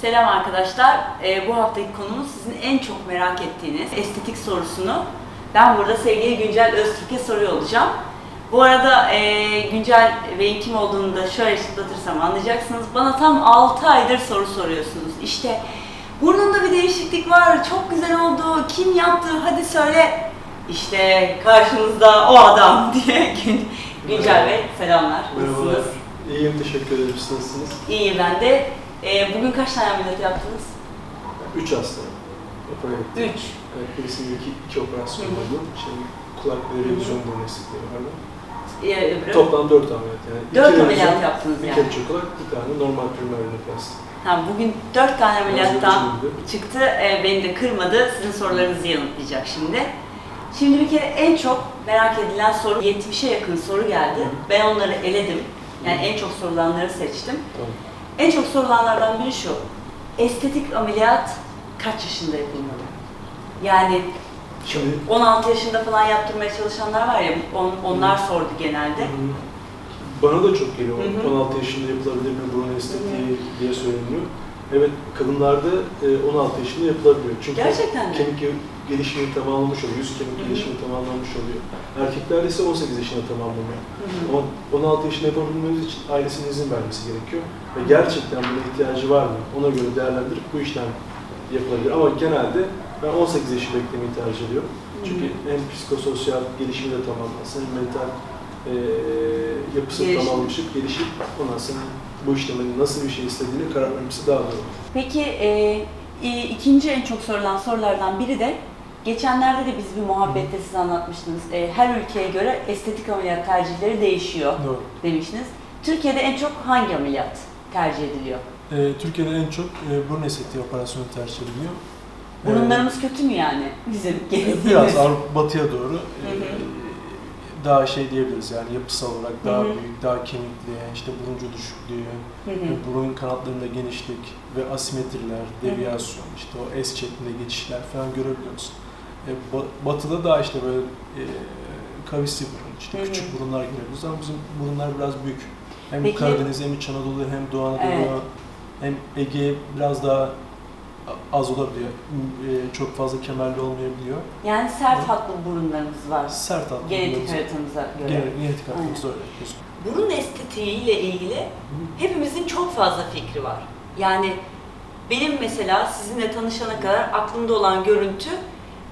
Selam arkadaşlar. Ee, bu haftaki konumuz sizin en çok merak ettiğiniz estetik sorusunu ben burada sevgili Güncel Öztürk'e soruyor olacağım. Bu arada e, Güncel Bey'in kim olduğunu da şöyle çıtlatırsam anlayacaksınız. Bana tam 6 aydır soru soruyorsunuz. İşte burnunda bir değişiklik var, çok güzel oldu, kim yaptı, hadi söyle. İşte karşınızda o adam diye Gün- Güncel Bey selamlar. Merhabalar. Nasılsınız? İyiyim, teşekkür ederim. Siz nasılsınız? İyi ben de. Ee, bugün kaç tane ameliyat yaptınız? Üç hasta. Opera ettim. Üç. Evet, birisinin iki, iki operasyon oldu. Şimdi kulak ve revizyon destekleri vardı. Ee, öbürü? Toplam dört ameliyat yani. Dört İki ameliyat revizyon, yaptınız Bir yani. kepçe kulak, bir tane normal primer rinoplasti. Ha, bugün dört tane ameliyattan çıktı. Ee, beni de kırmadı. Sizin sorularınızı yanıtlayacak şimdi. Şimdi bir kere en çok merak edilen soru 70'e yakın soru geldi. Ben onları eledim. Yani en çok sorulanları seçtim. Tamam. En çok sorulanlardan biri şu. Estetik ameliyat kaç yaşında yapılmalı? Yani Şimdi 16 yaşında falan yaptırmaya çalışanlar var ya, on- onlar sordu genelde. Hı. Bana da çok geliyor. Hı hı. 16 yaşında yapılabilir bir burun estetiği diye söyleniyor. Evet, kadınlarda e, 16 yaşında yapılabiliyor. Çünkü Gerçekten mi? kemik gelişimini tamamlamış oluyor, yüz kemik gelişimini tamamlamış oluyor. Erkeklerde ise 18 yaşında tamamlanıyor. Ama 16 yaşında yapabilmemiz için ailesinin izin vermesi gerekiyor. Ve gerçekten buna ihtiyacı var mı? Ona göre değerlendirip bu işlem yapılabilir. Ama genelde ben 18 yaşı beklemeyi tercih ediyorum. Çünkü hem psikososyal gelişimi de tamamlansın, hem mental eee yapısı Gelişim. tamamlaşıp gelişip ondan sonra bu işlemin nasıl bir şey istediğini karar vermesi daha doğru. Peki e, e, ikinci en çok sorulan sorulardan biri de geçenlerde de biz bir muhabbette siz anlatmıştınız. E, her ülkeye göre estetik ameliyat tercihleri değişiyor Doğru. demiştiniz. Türkiye'de en çok hangi ameliyat tercih ediliyor? Ee, Türkiye'de en çok e, burun estetiği operasyonu tercih ediliyor. Burunlarımız kötü mü yani bizim e, biraz Avrupa batıya doğru e, Hı hı. Daha şey diyebiliriz yani yapısal olarak daha Hı hı. büyük, daha kemikli, işte buruncu düşüklüğü, Hı hı. burun kanatlarında genişlik ve asimetriler, deviyasyon, işte o S şeklinde geçişler falan görebiliyoruz. E, ba- batıda daha işte böyle e, kavisli burun, işte Hı hı. küçük burunlar görebiliyoruz ama bizim burunlar biraz büyük. Hem Peki- Karadeniz hem İç Anadolu hem Doğu Anadolu Evet. hem Ege biraz daha az olabiliyor. E, çok fazla kemerli olmayabiliyor. Yani sert hatlı burunlarımız var. Sert hatlı Genetik haritamıza göre. Genetik, genetik hattımız öyle. Burun estetiğiyle ilgili hepimizin çok fazla fikri var. Yani benim mesela sizinle tanışana kadar aklımda olan görüntü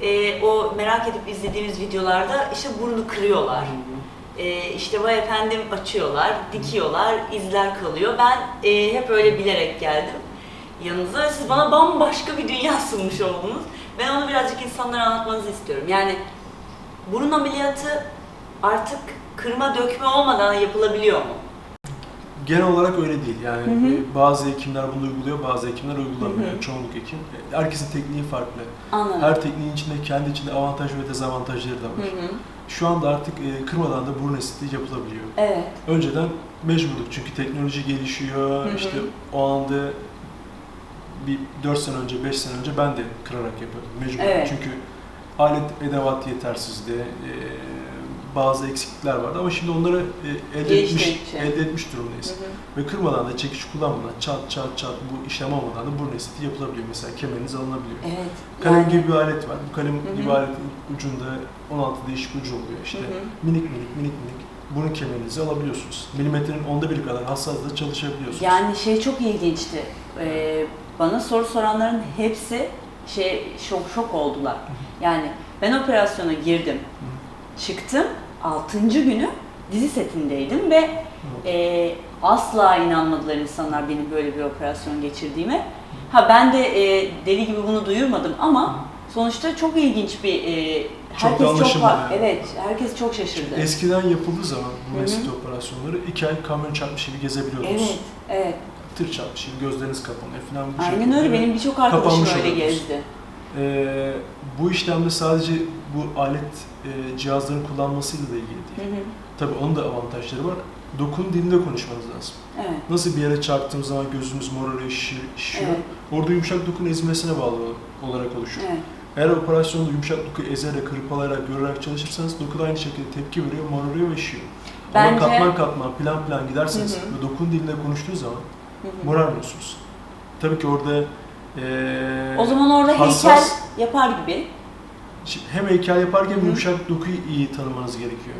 e, o merak edip izlediğimiz videolarda işte burnu kırıyorlar. E, işte vay efendim açıyorlar, dikiyorlar, izler kalıyor. Ben e, hep öyle bilerek geldim yanınıza ve siz bana bambaşka bir dünya sunmuş oldunuz. Ben onu birazcık insanlara anlatmanızı istiyorum. Yani burun ameliyatı artık kırma dökme olmadan yapılabiliyor mu? Genel olarak öyle değil. Yani Hı hı. e, bazı hekimler bunu uyguluyor, bazı hekimler uygulamıyor. Hı hı. Çoğunluk hekim. E, Herkesin tekniği farklı. Anladım. Her tekniğin içinde kendi içinde avantaj ve dezavantajları da Hı var. hı. Şu anda artık e, kırmadan da burun estetiği yapılabiliyor. Evet. Önceden mecburduk çünkü teknoloji gelişiyor. Hı hı. İşte o anda bir 4 sene önce, 5 sene önce ben de kırarak yapıyordum. Mecbur. Evet. Çünkü alet edevat yetersizdi. e, bazı eksiklikler vardı ama şimdi onları e, elde etmiş, Geliştirdikçe. elde etmiş durumdayız. Hı hı. Ve kırmadan da çekiç kullanmadan çat çat çat bu işlem olmadan da burun estetiği yapılabiliyor. Mesela kemeriniz alınabiliyor. Evet. Kalem yani- gibi bir alet var. Bu kalem Hı hı. gibi aletin ucunda 16 değişik ucu oluyor işte. Hı hı. Minik minik minik minik burun kemerinizi alabiliyorsunuz. Milimetrenin onda biri kadar hassaslıkla çalışabiliyorsunuz. Yani şey çok ilginçti. Ee, bana soru soranların hepsi şey şok şok oldular. Yani ben operasyona girdim. Çıktım. 6. günü dizi setindeydim ve e, asla inanmadılar insanlar benim böyle bir operasyon geçirdiğime. Ha ben de e, deli gibi bunu duyurmadım ama sonuçta çok ilginç bir e, Çok herkes da çok anlaşılmadı fa- yani. evet herkes çok şaşırdı. Eskiden yapıldığı zaman Hı bu hı. estetik operasyonları iki ay kamyon çarpmış gibi gezebiliyordunuz. Evet, evet. Tır çarpmış gibi gözleriniz kapanıyor falan. bu Aynen şekilde. öyle. Benim birçok arkadaşım öyle gezdi. Ee, bu işlemde sadece bu alet e, cihazların kullanmasıyla da ilgili Hı değil. hı. Tabii onun da avantajları var. Dokun dilinde konuşmanız lazım. Evet. Nasıl bir yere çarptığımız zaman gözümüz morarıyor, şişiyor. Evet. Orada yumuşak dokun ezilmesine bağlı olarak oluşuyor. Evet. Eğer operasyonda yumuşak doku ezerek, hırpalayarak, yorarak çalışırsanız doku da aynı şekilde tepki veriyor, morarıyor ve şişiyor. Bence- Ama katman katman, plan plan giderseniz Hı hı. ve dokun dilinde konuştuğu zaman Hı hı. morarmıyorsunuz. tabii ki orada eee O zaman orada hassas- heykel yapar gibi. Hem heykel Hı hı. yumuşak dokuyu iyi tanımanız gerekiyor.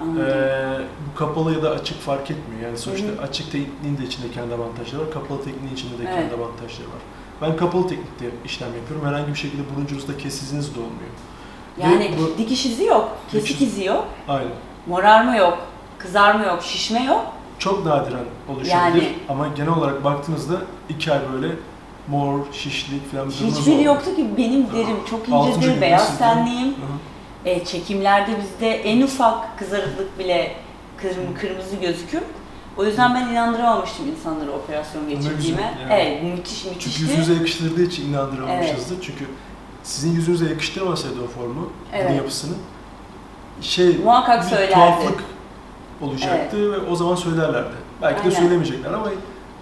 Anladım. Ee, bu kapalı ya da açık fark etmiyor. Yani sonuçta Hı hı. açık tekniğin de içinde kendi avantajları var, kapalı tekniğin içinde de Evet. kendi avantajları var. Ben kapalı teknikte işlem yapıyorum. Herhangi bir şekilde buruncunuzda kesiziniz de olmuyor. yani bu- dikiş izi yok, kesik Dikiş- izi yok, Aynen. morarma yok, kızarma yok, şişme yok. Çok nadiren oluşabilir Yani- ama genel olarak baktığınızda iki ay böyle mor, şişlik falan bir durumunuz Hiçbiri olmuyor. yoktu ki benim derim çok Altıncı incedir, günde beyaz tenliyim. Hı hı. E, çekimlerde bizde en ufak kızarıklık bile kırm- kırmızı gözükür. O yüzden ben inandıramamıştım insanları operasyon Ne güzel, geçirdiğime. yani. Evet, müthiş Çünkü müthişti. yüzünüze yakıştırdığı için inandıramamışızdır. Çünkü sizin yüzünüze yakıştırmasaydı o formu, Evet. yapısını şey Muhakkak bir söylerdi. tuhaflık olacaktı ve o zaman söylerlerdi. Belki de Aynen. söylemeyecekler ama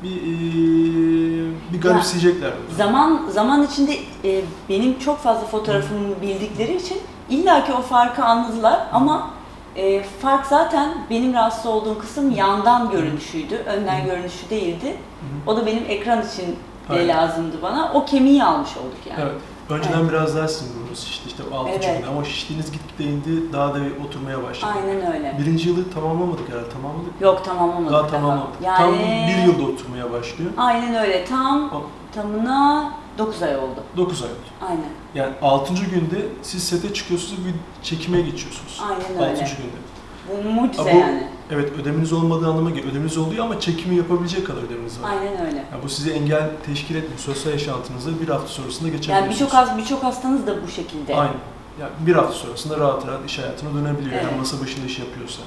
bir eee, bir garipseyeceklerdi. Zaman zaman içinde e, benim çok fazla fotoğrafımı bildikleri için illaki o farkı anladılar ama e, fark zaten benim rahatsız olduğum kısım yandan görünüşüydü, önden görünüşü değildi. O da benim ekran için de Aynen. lazımdı bana. O kemiği almış olduk yani. Evet. Önceden biraz daha burnunuz şişti işte 6. Evet. günde ama şiştiğiniz gitgide indi daha da oturmaya başladı. Aynen öyle. Birinci yılı tamamlamadık herhalde tamamladık. Yok tamamlamadık. Daha tamamlamadık. Yani Tam bir yılda oturmaya başlıyor. Aynen öyle. Tam O- tamına 9 ay oldu. 9 ay oldu. Aynen. Yani 6. günde siz sete çıkıyorsunuz ve çekime geçiyorsunuz. Aynen 6. öyle. günde. Bu mucize bu- yani. Evet ödeminiz olmadığı anlamına geliyor. Ödeminiz oluyor ama çekimi yapabilecek kadar ödeminiz var. Aynen öyle. Yani bu size engel teşkil etmiyor. Sosyal yaşantınızda bir hafta sonrasında Yani geçebiliyorsunuz. birçok has birçok hastanız da bu şekilde. Aynen. Yani bir hafta sonrasında rahat rahat iş hayatına dönebiliyor. Evet. Yani masa başında iş yapıyorsa.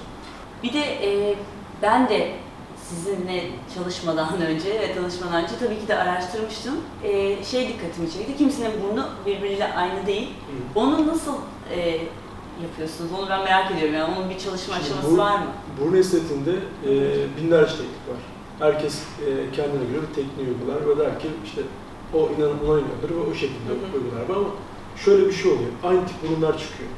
Bir de e, ben de sizinle çalışmadan önce ve tanışmadan önce tabii ki de araştırmıştım. E, şey dikkatimi çekti. Kimsenin burnu birbiriyle aynı değil. Onu nasıl e, yapıyorsunuz? Onu ben merak ediyorum. Yani onun bir çalışma Şimdi aşaması bu- var mı? Burun estetiğinde e, binlerce teknik var. Herkes e, kendine göre bir tekniği uygular ve der ki işte o inan ona inanır ve o şekilde Hı hı. uygular. Ama şöyle bir şey oluyor. Aynı tip burunlar çıkıyor.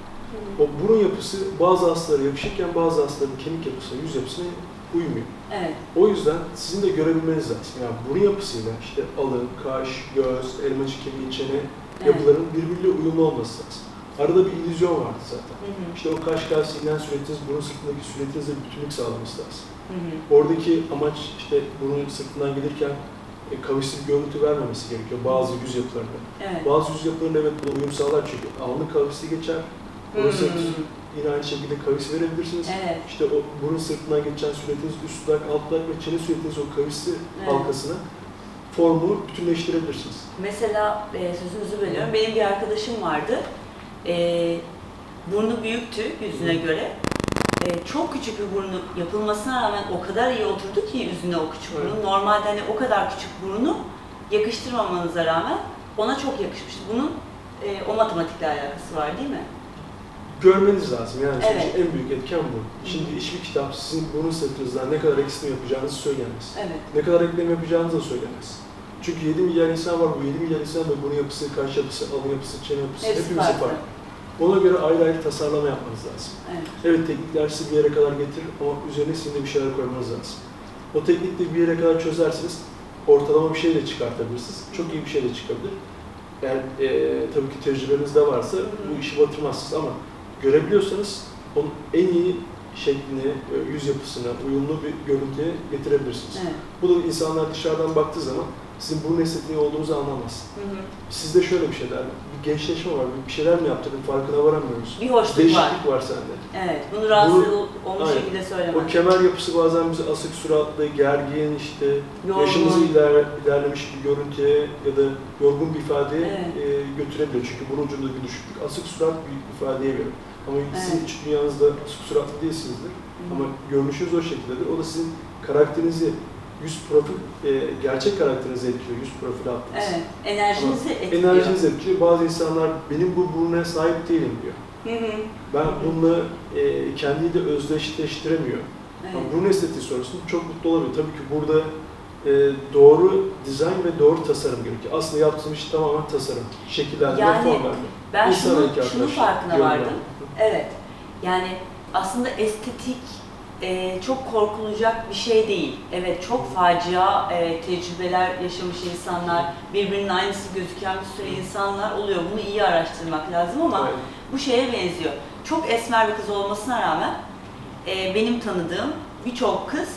O burun yapısı bazı hastalara yapışırken bazı hastaların kemik yapısına, yüz yapısına uymuyor. Evet. O yüzden sizin de görebilmeniz lazım. Yani burun yapısıyla işte alın, kaş, göz, elmacık kemiği, çene Evet. yapıların birbiriyle uyumlu olması lazım. Arada bir illüzyon vardı zaten. Hı hı. İşte o kaş kalsi inen süretiniz burun sırtındaki süretinizle bütünlük sağlaması lazım. Hı hı. Oradaki amaç işte burun sırtından gelirken e, kavisli bir görüntü vermemesi gerekiyor bazı yüz yapılarında. Evet. Bazı yüz yapılarında evet buna uyum sağlar çünkü alnı kavisli geçer. Hmm. sırtı yine aynı şekilde kavis verebilirsiniz. Evet. İşte o burun sırtından geçen süretiniz üst dudak, alt dudak ve çene süretiniz o kavisli Evet. halkasına formu bütünleştirebilirsiniz. Mesela e, sözünüzü bölüyorum. Benim bir arkadaşım vardı. E, burnu büyüktü yüzüne göre. E, çok küçük bir burnu yapılmasına rağmen o kadar iyi oturdu ki yüzüne o küçük Evet. burun. Normalde hani o kadar küçük burnu yakıştırmamanıza rağmen ona çok yakışmıştı. Bunun e, o matematikle alakası var değil mi? Görmeniz lazım yani Evet. en büyük etken bu. Şimdi hiçbir kitap sizin burun sırtınızdan ne kadar eksilme yapacağınızı söyleyemez. Evet. Ne kadar ekleme yapacağınızı da söylemez. Çünkü 7 milyar insan var, bu 7 milyar insan da burun yapısı, kaş yapısı, alın yapısı, çene yapısı Hepsi hepimizi farklı. farklı. Ona göre ayrı ayrı tasarlama yapmanız lazım. Evet. Evet teknikler sizi bir yere kadar getirir ama üzerine sizin de bir şeyler koymanız lazım. O teknikle bir yere kadar çözersiniz, ortalama bir şey de çıkartabilirsiniz. Çok iyi bir şey de çıkabilir. Yani e, tabii ki tecrübeniz de varsa bu işi batırmazsınız ama görebiliyorsanız onun en iyi şeklini, e, yüz yapısına, uyumlu bir görüntüye getirebilirsiniz. Evet. Bu da insanlar dışarıdan baktığı zaman sizin burun estetiği olduğunuzu anlamaz. Hı hı. Sizde şöyle bir şeyler, bir gençleşme var, bir şeyler mi yaptırdın farkına varamıyoruz. Bir hoşluk var. Değişiklik var sende. Evet. Bunu rahatsız Bu- olmuş Aynen. şekilde O söylemem. kemer yapısı bazen bizi asık suratlı, gergin işte, Yorgun. yaşımızı iler, ilerlemiş bir görüntüye ya da yorgun bir ifadeye Evet. e, götürebilir. Çünkü bunun ucunda bir düşüklük. Asık surat bir ifadeye verir. Ama sizin Evet. iç dünyanızda asık suratlı değilsinizdir. Hı hı. Ama görünüşünüz o şekildedir. O da sizin karakterinizi, yüz profil, e, gerçek karakterinizi etkiliyor. Yüz profili attınız. Evet. Enerjinizi etkiliyor. Enerjinizi etkiliyor. Bazı insanlar benim bu buruna sahip değilim diyor. Hı hı. Ben bununla e, kendiyle özdeşleştiremiyor. Evet. Ama burun estetiği sorusunda çok mutlu olabilir. Tabii ki burada e, doğru dizayn ve doğru tasarım gerekiyor. Aslında yaptığımız iş tamamen tasarım. Şekillendirme, Yani form verme. Ben şunu, şunu farkına vardım. Evet. Yani aslında estetik e, çok korkulacak bir şey değil. Evet çok facia e, tecrübeler yaşamış insanlar, birbirinin aynısı gözüken bir sürü insanlar oluyor. Bunu iyi araştırmak lazım ama Aynen. bu şeye benziyor. Çok esmer bir kız olmasına rağmen e, benim tanıdığım birçok kız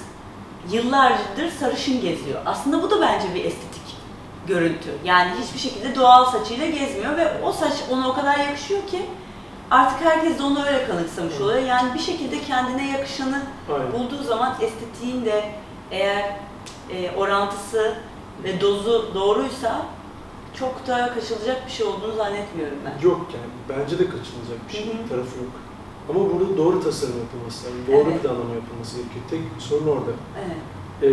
yıllardır sarışın geziyor. Aslında bu da bence bir estetik görüntü. Yani hiçbir şekilde doğal saçıyla gezmiyor ve o saç ona o kadar yakışıyor ki artık herkes de onu öyle kanıksamış oluyor. Yani bir şekilde kendine yakışanı Aynen. bulduğu zaman estetiğin de eğer e, orantısı ve dozu doğruysa çok da kaçılacak bir şey olduğunu zannetmiyorum ben. Yok yani bence de kaçınılacak bir şey, tarafı yok. Ama burada doğru tasarım yapılması lazım, doğru Evet. planlama yapılması gerekiyor. Tek sorun orada. Evet. Ee,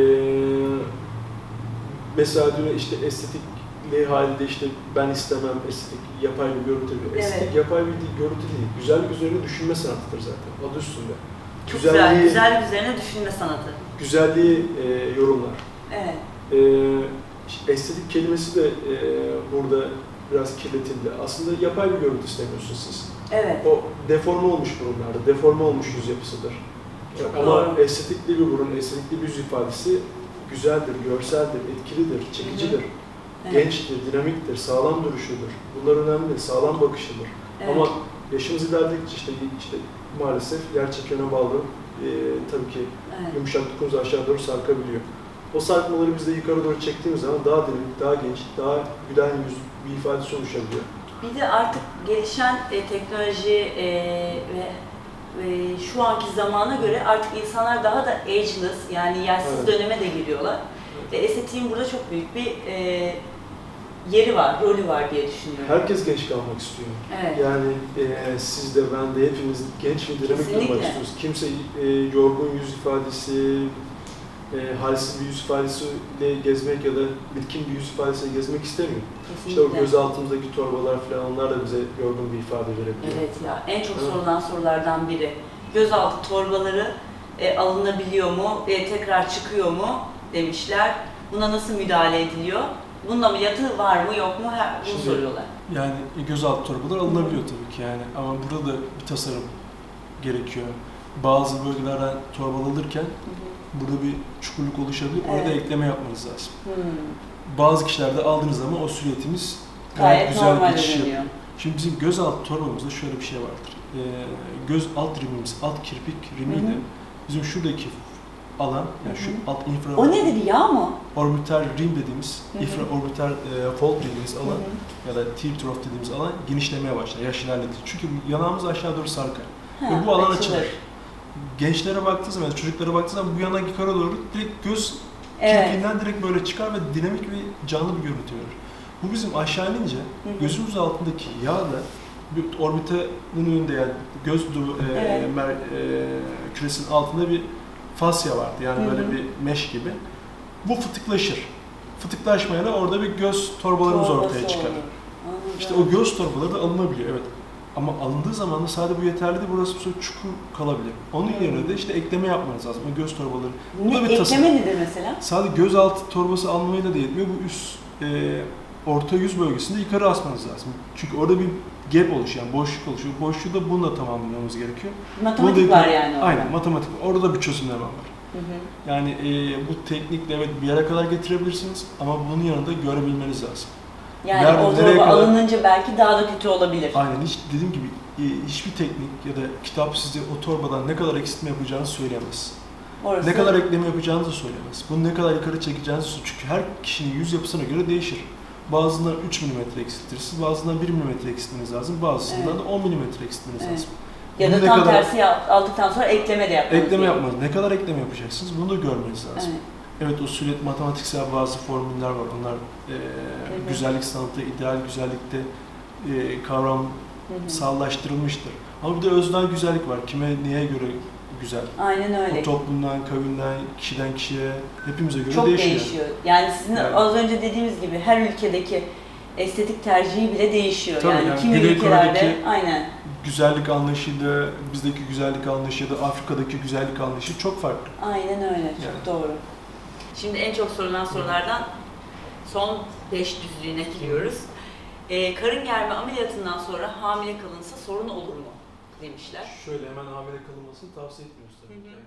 mesela dün işte estetikli halde işte ben istemem estetik yapay bir görüntü diyor. Estetik Evet. yapay bir değil, görüntü değil. Güzellik üzerine düşünme sanatıdır zaten. Adı üstünde. Çok güzel, güzel üzerine düşünme sanatı. güzelliği e, yorumlar. Evet. İşte estetik kelimesi de e, burada biraz kirletildi. Aslında yapay bir görüntü istemiyorsunuz siz. Evet. O deforme olmuş burunlarda, deforme olmuş yüz yapısıdır. Çok Ama doğru. estetikli bir burun, estetikli bir yüz ifadesi güzeldir, görseldir, etkilidir, çekicidir, Evet. gençtir, dinamiktir, sağlam duruşudur. Bunlar önemli, sağlam bakışıdır. Evet. Ama yaşımız ilerledikçe işte, işte maalesef yer çekimine bağlı e, tabii ki Evet. yumuşak dokunuz aşağı doğru sarkabiliyor. O sarkmaları biz de yukarı doğru çektiğimiz zaman daha dinamik, daha genç, daha gülen yüz bir ifadesi oluşabiliyor. Bir de artık gelişen e, teknoloji e, ve, ve şu anki zamana göre artık insanlar daha da ageless yani yaşsız Evet. döneme de giriyorlar. Ve estetiğin burada çok büyük bir e, yeri var, rolü var diye düşünüyorum. Herkes genç kalmak istiyor. Evet. Yani e, siz de ben de hepimiz genç ve dinamik Kesinlikle. durmak istiyoruz. Kimse e, yorgun yüz ifadesi, e, halsiz bir yüz ifadesiyle gezmek ya da bitkin bir yüz ifadesiyle gezmek istemiyor. İşte o Kesinlikle. göz altımızdaki torbalar falan onlar da bize yorgun bir ifade verebiliyor. Evet ya en çok Evet. sorulan sorulardan biri. Gözaltı torbaları e, alınabiliyor mu, e, tekrar çıkıyor mu demişler. Buna nasıl müdahale ediliyor? Bunun ameliyatı var mı yok mu? Her, bunu Şimdi- soruyorlar. Yani gözaltı torbalar alınabiliyor tabii ki yani ama burada da bir tasarım gerekiyor. Bazı bölgelerden torbalı alırken burada bir çukurluk oluşabilir. Orada Evet. ekleme yapmanız lazım. Hmm. Bazı kişilerde aldığınız zaman o silüetimiz Gayet normal geçiş yapıyor. görünüyor. Şimdi bizim gözaltı torbamızda şöyle bir şey vardır. Ee, göz alt rimimiz, alt kirpik rimi Hı bizim şuradaki alan, yani şu alt infra O nedir yağ mı? orbital rim dediğimiz, Hı hı. infraorbital e, fold dediğimiz alan Hı ya da teardrop dediğimiz alan genişlemeye başlar yaş ilerledikçe. Çünkü yanağımız aşağı doğru sarkar. Ve bu alan açılır. Gençlere baktığı zaman, çocuklara baktığı zaman bu yana yukarı doğru direkt göz Evet. kirpiğinden direkt böyle çıkar ve dinamik ve canlı bir görüntü verir. Bu bizim aşağı inince gözümüz altındaki yağ da bir orbitenin önünde yani göz du- e, Evet. mer- e, küresinin altında bir fasya vardı. Yani Hı böyle hı. bir meş gibi. Bu fıtıklaşır. Fıtıklaşmayla orada bir göz torbalarımız Torbası ortaya çıkar. olur. İşte o göz torbaları da alınabiliyor evet. Ama alındığı zaman da sadece bu yeterli değil, burası bir çukur kalabilir. Onun Hı. yerine de işte ekleme yapmanız lazım. O göz torbaları. Bu da Ne, bir tasarım. ekleme nedir mesela? Sadece göz altı torbası almayla da yetmiyor. Bu üst e, orta yüz bölgesinde yukarı asmanız lazım. Çünkü orada bir gap oluşuyor, yani boşluk oluşuyor. Boşluğu da bununla tamamlamamız gerekiyor. Matematik Bunu da- var yani orada. Aynen matematik. Orada da bir çözümleme var. Hı hı. Yani e, bu teknikle evet bir yere kadar getirebilirsiniz ama bunun yanında görebilmeniz lazım. Yani Nerede, o torba kadar? alınınca belki daha da kötü olabilir. Aynen hiç dediğim gibi e, hiçbir teknik ya da kitap size o torbadan ne kadar eksiltme yapacağını söyleyemez. Orası. Ne kadar ekleme yapacağınızı söyleyemez. Bunu ne kadar yukarı çekeceğinizi. Çünkü her kişinin yüz yapısına göre değişir. Bazısından 3 mm eksiltirsiniz, bazısından 1 mm eksiltmeniz lazım, bazısından Evet. da 10 mm eksiltmeniz Evet. lazım. ya da Bunu ne tam kadar- tersi aldıktan sonra ekleme de yapmanız Ekleme yapmanız, ne kadar ekleme yapacaksınız bunu da görmeniz lazım. Evet. Evet o sürekli matematiksel bazı formüller var. Onlar e, hı. güzellik sanatı, ideal güzellikte e, kavram sallaştırılmıştır. Ama bir de öznel güzellik var. Kime, neye göre güzel? Aynen öyle. O toplumdan, kavimden, kişiden kişiye, hepimize göre Çok değişiyor. değişiyor. Yani sizin Yani- az önce dediğimiz gibi her ülkedeki estetik tercihi bile değişiyor. Tabii yani, yani kimi Güney ülkelerde Kore'deki- aynen. Güzellik anlayışıyla bizdeki güzellik anlayışı ya da Afrika'daki güzellik anlayışı çok farklı. Aynen öyle. Çok Yani. doğru. Şimdi en çok sorulan sorulardan son 5 düzlüğüne giriyoruz. Ee, karın germe ameliyatından sonra hamile kalınsa sorun olur mu demişler. Şöyle hemen hamile kalınmasını tavsiye etmiyoruz tabii Hı ki. hı. Yani